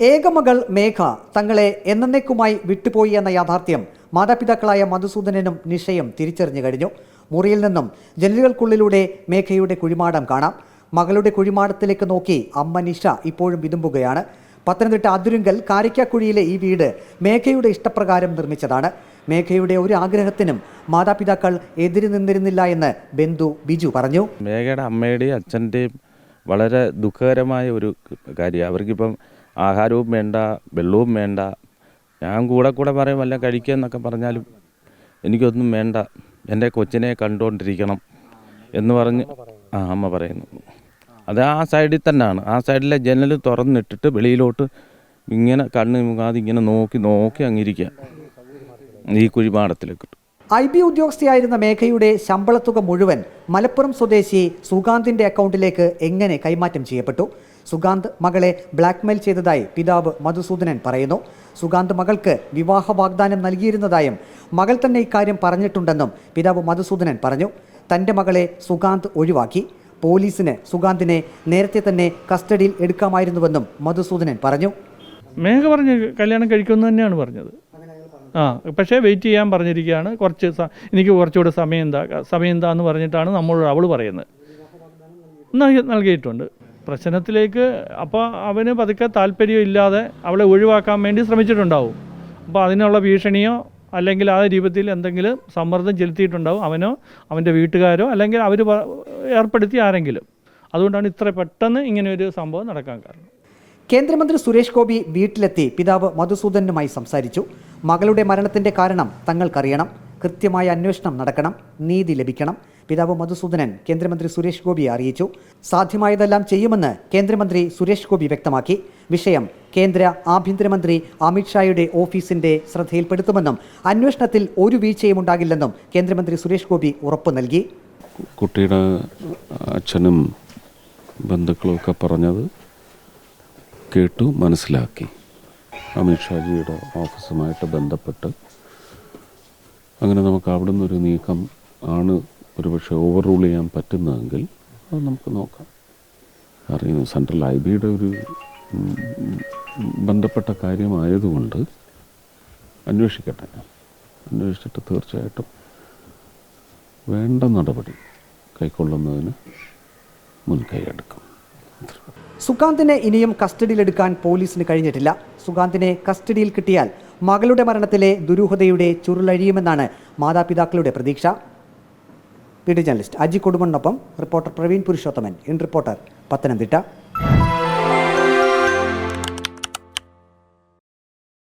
ഏകമകൾ മേഘ തങ്ങളെ എന്നേക്കുമായി വിട്ടുപോയി എന്ന യാഥാർത്ഥ്യം മാതാപിതാക്കളായ മധുസൂദനനും നിഷയും തിരിച്ചറിഞ്ഞു കഴിഞ്ഞു. മുറിയിൽ നിന്നും ജനലുകൾക്കുള്ളിലൂടെ മേഘയുടെ കുഴിമാടം കാണാം. മകളുടെ കുഴിമാടത്തിലേക്ക് നോക്കി അമ്മ നിഷ ഇപ്പോഴും വിതുമ്പുകയാണ്. പത്തനംതിട്ട അതിരുങ്കൽ കാരിക്കാക്കുഴിയിലെ ഈ വീട് മേഘയുടെ ഇഷ്ടപ്രകാരം നിർമ്മിച്ചതാണ്. മേഘയുടെ ഒരു ആഗ്രഹത്തിനും മാതാപിതാക്കൾ എതിര് നിന്നിരുന്നില്ല എന്ന് ബന്ധു ബിജു പറഞ്ഞു. മേഘയുടെ അമ്മയുടെയും അച്ഛന്റെയും വളരെ ദുഃഖകരമായ ഒരു കാര്യം അവർക്കിപ്പം ആഹാരവും വേണ്ട വെള്ളവും വേണ്ട. ഞാൻ കൂടെ കൂടെ പറയും വല്ല കഴിക്കുക എന്നൊക്കെ പറഞ്ഞാലും എനിക്കൊന്നും വേണ്ട. എന്റെ കൊച്ചിനെ കണ്ടുകൊണ്ടിരിക്കണം എന്ന് പറഞ്ഞ് ആ അമ്മ പറയുന്നു. അത് ആ സൈഡിൽ തന്നെയാണ് ആ സൈഡിലെ ജനൽ തുറന്നിട്ടിട്ട് വെളിയിലോട്ട് ഇങ്ങനെ കണ്ണ് മുങ്ങാതെ ഇങ്ങനെ നോക്കി നോക്കി അങ്ങിരിക്കുക ഈ കുഴിമാടത്തിലേക്ക്. ഐ ബി ഉദ്യോഗസ്ഥയായിരുന്ന മേഘയുടെ ശമ്പളത്തുക മുഴുവൻ മലപ്പുറം സ്വദേശി സുഗാന്തിന്റെ അക്കൗണ്ടിലേക്ക് എങ്ങനെ കൈമാറ്റം ചെയ്യപ്പെട്ടു? സുഗാന്ത് മകളെ ബ്ലാക്ക്മെയിൽ ചെയ്തതായി പിതാവ് മധുസൂദനൻ പറയുന്നു. സുഗാന്ത് മകൾക്ക് വിവാഹ വാഗ്ദാനം നൽകിയിരുന്നതായും മകൾ തന്നെ ഇക്കാര്യം പറഞ്ഞിട്ടുണ്ടെന്നും പിതാവ് മധുസൂദനൻ പറഞ്ഞു. തന്റെ മകളെ സുഗാന്ത് ഒഴിവാക്കി. പോലീസിന് സുഗാന്തിനെ നേരത്തെ തന്നെ കസ്റ്റഡിയിൽ എടുക്കാമായിരുന്നുവെന്നും മധുസൂദനൻ പറഞ്ഞു. മേഘ പറഞ്ഞു കല്യാണം കഴിക്കുമെന്ന് തന്നെയാണ് പറഞ്ഞത്. ആ പക്ഷേ വെയിറ്റ് ചെയ്യാൻ പറഞ്ഞിരിക്കുകയാണ്. കുറച്ച് എനിക്ക് കുറച്ചുകൂടെ സമയം എന്താ സമയം എന്താന്ന് പറഞ്ഞിട്ടാണ് നമ്മളോട് അവൾ പറയുന്നത്. നൽകി നൽകിയിട്ടുണ്ട്. പ്രശ്നത്തിലേക്ക് അപ്പോൾ അവന് പതുക്കെ താല്പര്യമില്ലാതെ അവളെ ഒഴിവാക്കാൻ വേണ്ടി ശ്രമിച്ചിട്ടുണ്ടാവും. അപ്പോൾ അതിനുള്ള ഭീഷണിയോ അല്ലെങ്കിൽ ആ രൂപത്തിൽ എന്തെങ്കിലും സമ്മർദ്ദം ചെലുത്തിയിട്ടുണ്ടാവും അവനോ അവന്റെ വീട്ടുകാരോ അല്ലെങ്കിൽ അവർ ഏർപ്പെടുത്തി ആരെങ്കിലും. അതുകൊണ്ടാണ് ഇത്ര പെട്ടെന്ന് ഇങ്ങനെ ഒരു സംഭവം നടക്കാൻ കാരണം. കേന്ദ്രമന്ത്രി സുരേഷ് ഗോപി വീട്ടിലെത്തി. പിതാവ് മധുസൂദനുമായി സംസാരിച്ചു. മകളുടെ മരണത്തിന്റെ കാരണം തങ്ങൾക്കറിയണം. കൃത്യമായ അന്വേഷണം നടക്കണം. നീതി ലഭിക്കണം. പിതാവ് മധുസൂദനൻ കേന്ദ്രമന്ത്രി സുരേഷ് ഗോപിയെ അറിയിച്ചു. സാധ്യമായതെല്ലാം ചെയ്യുമെന്ന് കേന്ദ്രമന്ത്രി സുരേഷ് ഗോപി വ്യക്തമാക്കി. വിഷയം കേന്ദ്ര ആഭ്യന്തരമന്ത്രി അമിത്ഷായുടെ ഓഫീസിന്റെ ശ്രദ്ധയിൽപ്പെടുത്തുമെന്നും അന്വേഷണത്തിൽ ഒരു വീഴ്ചയും ഉണ്ടാകില്ലെന്നും കേന്ദ്രമന്ത്രി സുരേഷ് ഗോപി ഉറപ്പു നൽകി. കുട്ടിയുടെ അച്ഛനും ബന്ധുക്കളും ഒക്കെ പറഞ്ഞത് കേട്ടു മനസ്സിലാക്കി. അമിത്ഷാജിയുടെ ഓഫീസുമായിട്ട് ബന്ധപ്പെട്ട് അങ്ങനെ നമുക്ക് അവിടെ നിന്നൊരു നീക്കം ആണ് ഒരുപക്ഷെ ഓവർ റൂൾ ചെയ്യാൻ പറ്റുന്നതെങ്കിൽ അത് നമുക്ക് നോക്കാം. അറിയുന്നു സെൻട്രൽ ഐ ബിയുടെ ഒരു ബന്ധപ്പെട്ട കാര്യമായതുകൊണ്ട് അന്വേഷിക്കട്ടെ ഞാൻ. അന്വേഷിച്ചിട്ട് തീർച്ചയായിട്ടും വേണ്ട നടപടി കൈക്കൊള്ളുന്നതിന് മുൻകൈയെടുക്കും. സുഗാന്തിനെ ഇനിയും കസ്റ്റഡിയിലെടുക്കാൻ പോലീസിന് കഴിഞ്ഞിട്ടില്ല. സുകാന്തിനെ കസ്റ്റഡിയിൽ കിട്ടിയാൽ മകളുടെ മരണത്തിലെ ദുരൂഹതയുടെ ചുരുളഴിയുമെന്നാണ് മാതാപിതാക്കളുടെ പ്രതീക്ഷ. Video journalist Aji കൊടുമണ്ണൊപ്പം reporter Praveen Purushothaman. In reporter Pathanamthitta.